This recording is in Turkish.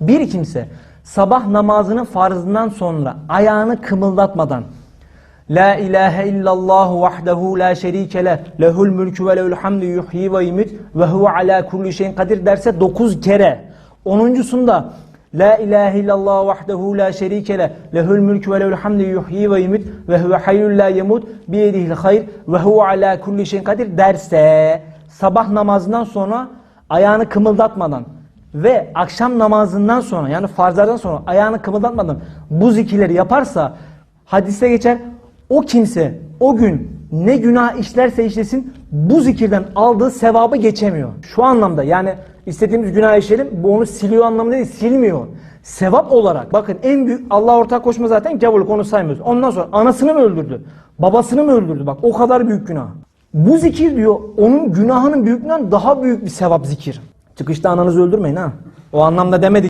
Bir kimse sabah namazının farzından sonra ayağını kımıldatmadan La ilahe illallah vahdehu la şerike leh lehul mülkü ve lehul hamdu yuhyi ve yumit ve huve ala kulli şeyin kadir derse 9 kere. Onuncusunda La ilahe illallah vahdehu la şerike leh lehul mülkü ve lehul hamdu yuhyi ve yumit ve huve hayyul la yemut biyedihil hayr ve huve ala kulli şeyin kadir derse sabah namazından sonra ayağını kımıldatmadan ve akşam namazından sonra yani farzlardan sonra ayağını kımıldatmadan bu zikirleri yaparsa hadiste geçer o kimse o gün ne günah işlerse işlesin bu zikirden aldığı sevabı geçemiyor. Şu anlamda yani istediğimiz günah işleyelim bu onu siliyor anlamında değil silmiyor. Sevap olarak bakın en büyük Allah ortak koşma zaten gavurluk onu saymıyoruz. Ondan sonra anasını mı öldürdü? Babasını mı öldürdü? Bak o kadar büyük günah. Bu zikir diyor onun günahının büyüklüğünden daha büyük bir sevap zikir. Çıkışta ananızı öldürmeyin ha. O anlamda demedik.